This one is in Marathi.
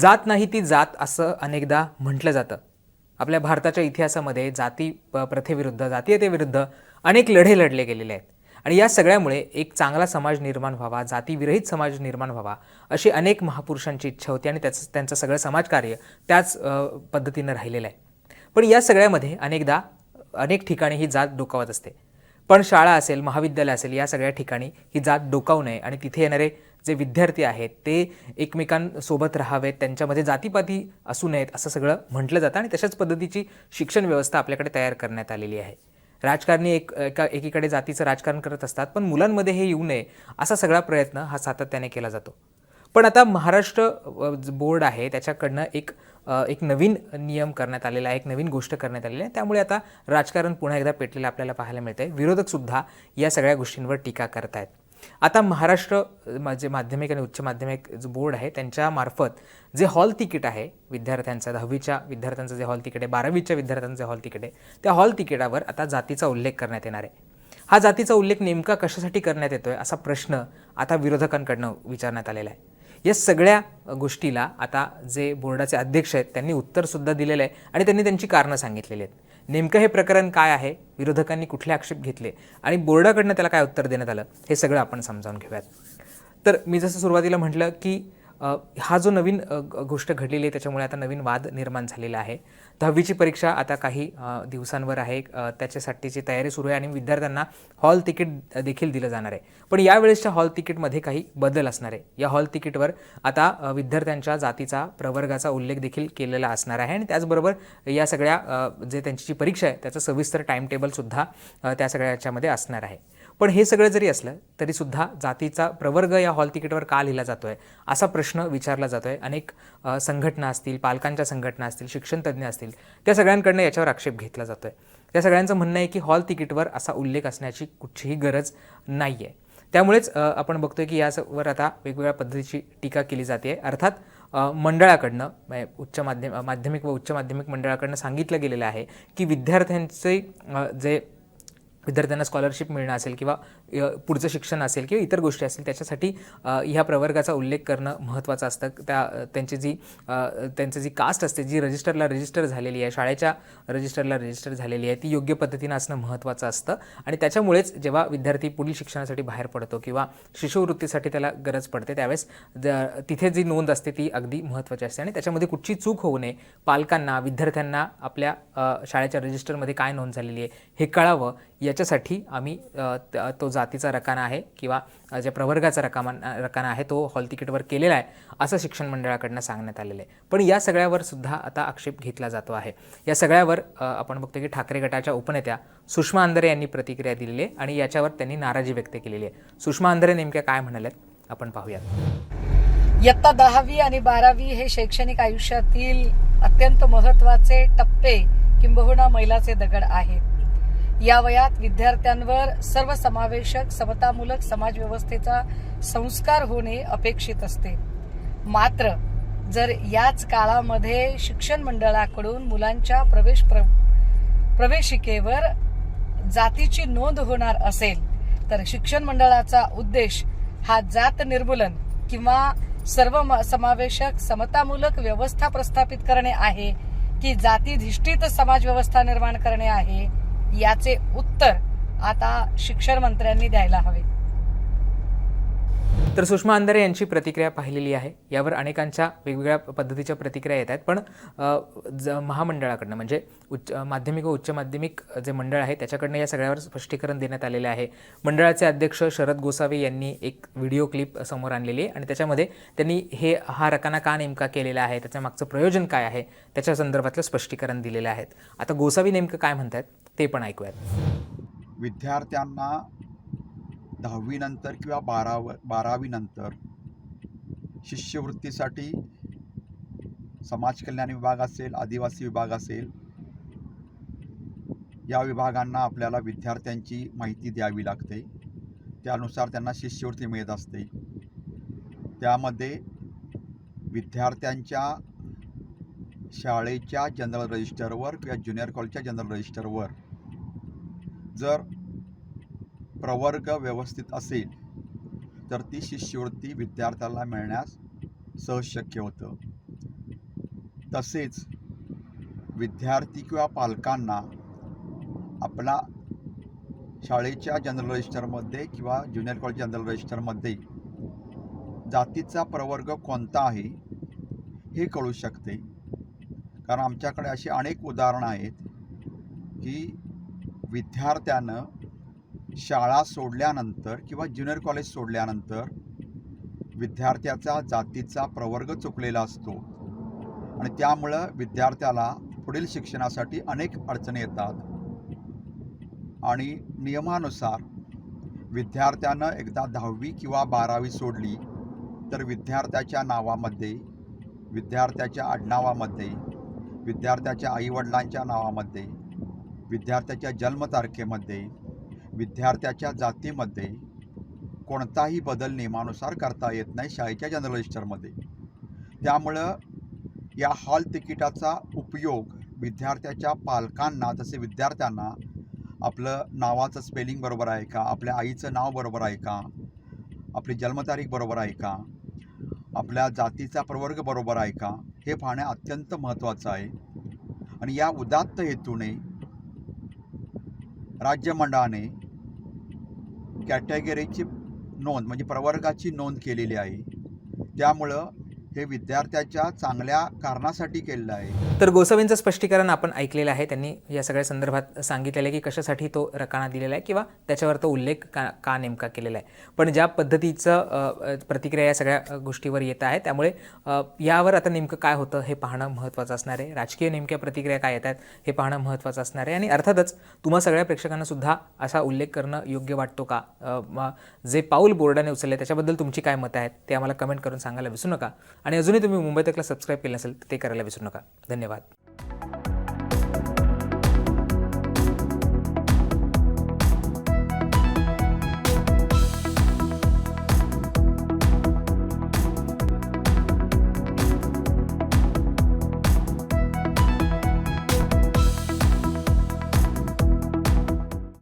जात नाही ती जात असं अनेकदा म्हटलं जातं. आपल्या भारताच्या इतिहासामध्ये जाती प- प्रथेविरुद्ध जातीयतेविरुद्ध अनेक लढे लढले गेलेले आहेत. आणि या सगळ्यामुळे एक चांगला समाज निर्माण व्हावा जातीविरहित समाज निर्माण व्हावा अशी अनेक महापुरुषांची इच्छा होती आणि त्याचं त्यांचं सगळं समाजकार्य त्याच पद्धतीनं राहिलेलं आहे. पण या सगळ्यामध्ये अनेकदा अनेक ठिकाणी ही जात डोकावत असते. पण शाळा असेल महाविद्यालय असेल या सगळ्या ठिकाणी ही जात डोकावू नये आणि तिथे येणारे जे विद्यार्थी आहेत ते एकमेकांसोबत राहावेत त्यांच्यामध्ये जातीपाती असू नयेत असं सगळं म्हटलं जातं आणि तशाच पद्धतीची शिक्षण व्यवस्था आपल्याकडे तयार करण्यात आलेली आहे. राजकारणी एक एका एकीकडे जातीचं राजकारण करत असतात पण मुलांमध्ये हे येऊ नये असा सगळा प्रयत्न हा सातत्याने केला जातो. पण आता महाराष्ट्र बोर्ड आहे त्याच्याकडनं एक एक नवीन नियम करण्यात आलेला आहे एक नवीन गोष्ट करण्यात आलेली आहे. त्यामुळे आता राजकारण पुन्हा एकदा पेटलेलं आपल्याला पाहायला मिळतंय. विरोधकसुद्धा या सगळ्या गोष्टींवर टीका करतायत. आता महाराष्ट्र मा- जे माध्यमिक आणि उच्च माध्यमिक जो बोर्ड आहे त्यांच्यामार्फत जे हॉल तिकीट आहे विद्यार्थ्यांचं दहावीच्या विद्यार्थ्यांचं जे हॉल तिकीट आहे बारावीच्या विद्यार्थ्यांचं जे हॉल तिकीट आहे त्या हॉल तिकिटावर आता जातीचा उल्लेख करण्यात येणार आहे. हा जातीचा उल्लेख नेमका कशासाठी करण्यात येतोय असा प्रश्न आता विरोधकांकडनं विचारण्यात आलेला आहे. या सगळ्या गोष्टीला आता जे बोर्डाचे अध्यक्ष आहेत त्यांनी उत्तरसुद्धा दिलेलं आहे आणि त्यांनी त्यांची कारणं सांगितलेली आहेत. नेमकं हे प्रकरण काय आहे? विरोधकांनी कुठले आक्षेप घेतले? आणि बोर्डाकडनं त्याला काय उत्तर देण्यात आलं? हे सगळं आपण समजावून घेऊयात. तर मी जसं सुरुवातीला म्हटलं की हा जो नवीन गोष्ट घडलेली आहे त्याच्यामुळे आता नवीन वाद निर्माण झालेला आहे. दहावीची परीक्षा आता काही दिवसांवर आहे. त्याच्यासाठीची तयारी सुरू आहे आणि विद्यार्थ्यांना हॉल तिकीट देखील दिलं जाणार आहे. पण यावेळेसच्या हॉल तिकीटमध्ये काही बदल असणार आहे. या हॉल तिकीटवर आता विद्यार्थ्यांच्या जातीचा प्रवर्गाचा उल्लेख देखील केलेला असणार आहे आणि त्याचबरोबर या सगळ्या जे त्यांची जी परीक्षा आहे त्याचं सविस्तर टाईम टेबलसुद्धा त्या सगळ्या याच्यामध्ये असणार आहे. पण हे सगळं जरी असलं तरीसुद्धा जातीचा प्रवर्ग या हॉल तिकीटवर का लिहिला जातो आहे असा प्रश्न विचारला जातो आहे अनेक संघटना असतील पालकांच्या संघटना असतील शिक्षणतज्ज्ञ असतील त्या सगळ्यांकडनं याच्यावर आक्षेप घेतला जातो आहे त्या सगळ्यांचं म्हणणं आहे की हॉल तिकीटवर असा उल्लेख असण्याची कुठचीही गरज नाही आहे त्यामुळेच आपण आपण बघतोय की यावर आता वेगवेगळ्या पद्धतीची टीका केली जाते. आहे अर्थात मंडळाकडनं म्हणजे उच्च माध्यम माध्यमिक व उच्च माध्यमिक मंडळाकडनं सांगितलं गेलेलं आहे की विद्यार्थ्यांचे जे विद्यार्थ्यांना स्कॉलरशिप मिळणं असेल किंवा पुढचं शिक्षण असेल किंवा इतर गोष्टी असतील त्याच्यासाठी ह्या प्रवर्गाचा उल्लेख करणं महत्त्वाचं असतं. त्या त्यांची जी त्यांचं जी कास्ट असते जी रजिस्टरला रजिस्टर झालेली आहे शाळेच्या रजिस्टरला रजिस्टर झालेली आहे ती योग्य पद्धतीनं असणं महत्त्वाचं असतं. आणि त्याच्यामुळेच जेव्हा विद्यार्थी पुढील शिक्षणासाठी बाहेर पडतो किंवा शिष्यवृत्तीसाठी त्याला गरज पडते त्यावेळेस तिथे जी नोंद असते ती अगदी महत्त्वाची असते. आणि त्याच्यामध्ये कुठची चूक होऊ नये पालकांना विद्यार्थ्यांना आपल्या शाळेच्या रजिस्टरमध्ये काय नोंद झालेली आहे हे कळावं याच्यासाठी आम्ही त- तो जातीचा रकाना आहे किंवा ज्या प्रवर्गाचा रकामा रकाना आहे तो हॉल तिकीटवर केलेला आहे असं शिक्षण मंडळाकडनं सांगण्यात आलेलं आहे. पण या सगळ्यावर सुद्धा आता आक्षेप घेतला जातो आहे. या सगळ्यावर आपण बघतो की ठाकरे गटाच्या उपनेत्या सुषमा अंधरे यांनी प्रतिक्रिया दिलेली आहे आणि याच्यावर त्यांनी नाराजी व्यक्त केलेली आहे. सुषमा अंधरे नेमक्या काय म्हणाल्यात आपण पाहूयात. इयत्ता दहावी आणि बारावी हे शैक्षणिक आयुष्यातील अत्यंत महत्त्वाचे टप्पे किंबहुना मैलाचे दगड आहेत. या वयात विद्यार्थ्यांवर सर्वसमावेशक समतामूलक समाजव्यवस्थेचा संस्कार होणे अपेक्षित असते. मात्र जर याच काळामध्ये शिक्षण मंडळाकडून मुलांच्या प्रवेश प्र प्रवेशिकेवर जातीची नोंद होणार असेल तर शिक्षण मंडळाचा उद्देश हा जात निर्मूलन किंवा सर्व म- समावेशक समतामूलक व्यवस्था प्रस्थापित करणे आहे की जातीधिष्ठित समाज व्यवस्था निर्माण करणे आहे याचे उत्तर आता शिक्षण मंत्र्यांनी द्यायला हवे. तर सुषमा अंधारे यांची प्रतिक्रिया पाहिलेली आहे. यावर अनेकांच्या वेगवेगळ्या पद्धतीच्या प्रतिक्रिया येत आहेत. पण ज महामंडळाकडनं म्हणजे उच्च माध्यमिक व उच्च माध्यमिक जे मंडळ आहे त्याच्याकडनं या सगळ्यावर स्पष्टीकरण देण्यात आलेले आहे. मंडळाचे अध्यक्ष शरद गोसावी यांनी एक व्हिडिओ क्लिप समोर आणलेली आहे आणि त्याच्यामध्ये त्यांनी हे हा रकाना का नेमका केलेला आहे त्याच्या मागचं प्रयोजन काय आहे त्याच्या संदर्भातलं स्पष्टीकरण दिलेलं आहे. आता गोसावी नेमकं काय म्हणतात ते पण ऐकूयात. विद्यार्थ्यांना दहावीनंतर किंवा बाराव बारावीनंतर शिष्यवृत्तीसाठी समाज कल्याण विभाग असेल आदिवासी विभाग असेल या विभागांना आपल्याला विद्यार्थ्यांची माहिती द्यावी लागते. त्यानुसार त्यांना शिष्यवृत्ती मिळत असते. त्यामध्ये विद्यार्थ्यांच्या शाळेच्या जनरल रजिस्टरवर किंवा ज्युनियर कॉलेजच्या जनरल रजिस्टरवर जर प्रवर्ग व्यवस्थित असेल तर ती शिष्यवृत्ती विद्यार्थ्याला मिळण्यास सहज शक्य होतं. तसेच विद्यार्थी किंवा पालकांना आपला शाळेच्या जनरल रजिस्टरमध्ये किंवा ज्युनियर कॉलेज जनरल रजिस्टरमध्ये जातीचा प्रवर्ग कोणता आहे हे कळू शकते. कारण आमच्याकडे अशी अनेक उदाहरणं आहेत की विद्यार्थ्यानं शाळा सोडल्यानंतर किंवा ज्युनियर कॉलेज सोडल्यानंतर विद्यार्थ्याचा जातीचा प्रवर्ग चुकलेला असतो. आणि त्यामुळं विद्यार्थ्याला पुढील शिक्षणासाठी अनेक अडचणी येतात. आणि नियमानुसार विद्यार्थ्यानं एकदा दहावी किंवा बारावी सोडली तर विद्यार्थ्याच्या नावामध्ये विद्यार्थ्याच्या आडनावामध्ये विद्यार्थ्याच्या आईवडिलांच्या नावामध्ये विद्यार्थ्याच्या जन्मतारखेमध्ये विद्यार्थ्याच्या जातीमध्ये कोणताही बदल नियमानुसार करता येत नाही शाळेच्या जनरल रजिस्टरमध्ये त्यामुळं या हॉल तिकिटाचा उपयोग विद्यार्थ्याच्या पालकांना तसे विद्यार्थ्यांना आपलं नावाचं स्पेलिंग बरोबर आहे का आपल्या आईचं नाव बरोबर आहे का आपली जन्मतारीख बरोबर आहे का आपल्या जातीचा प्रवर्ग बरोबर आहे का हे पाहणे अत्यंत महत्त्वाचं आहे. आणि या उदात्त हेतूने राज्यमंडळाने कॅटेगरीची नोंद म्हणजे प्रवर्गाची नोंद केलेली आहे. त्यामुळं हे विद्यार्थ्याच्या चांगल्या कारणासाठी केलेलं आहे. तर गोसावींचं स्पष्टीकरण आपण ऐकलेलं आहे. त्यांनी या सगळ्या संदर्भात सांगितलेलं आहे की कशासाठी तो रकाना दिलेला आहे किंवा त्याच्यावर तो उल्लेख का का नेमका केलेला आहे. पण ज्या पद्धतीचं प्रतिक्रिया या सगळ्या गोष्टीवर येत आहे त्यामुळे यावर आता नेमकं काय होतं हे पाहणं महत्त्वाचं असणार आहे. राजकीय नेमक्या प्रतिक्रिया काय येत आहेत हे पाहणं महत्त्वाचं असणार आहे. आणि अर्थातच तुम्हा सगळ्या प्रेक्षकांना सुद्धा असा उल्लेख करणं योग्य वाटतो का? जे पाऊल बोर्डाने उचलले त्याच्याबद्दल तुमची काय मतं आहेत ते आम्हाला कमेंट करून सांगायला विसरू नका. आणि अजूनही तुम्ही मुंबई तकला सबस्क्राईब केलं असेल तर ते करायला विसरू नका. धन्यवाद.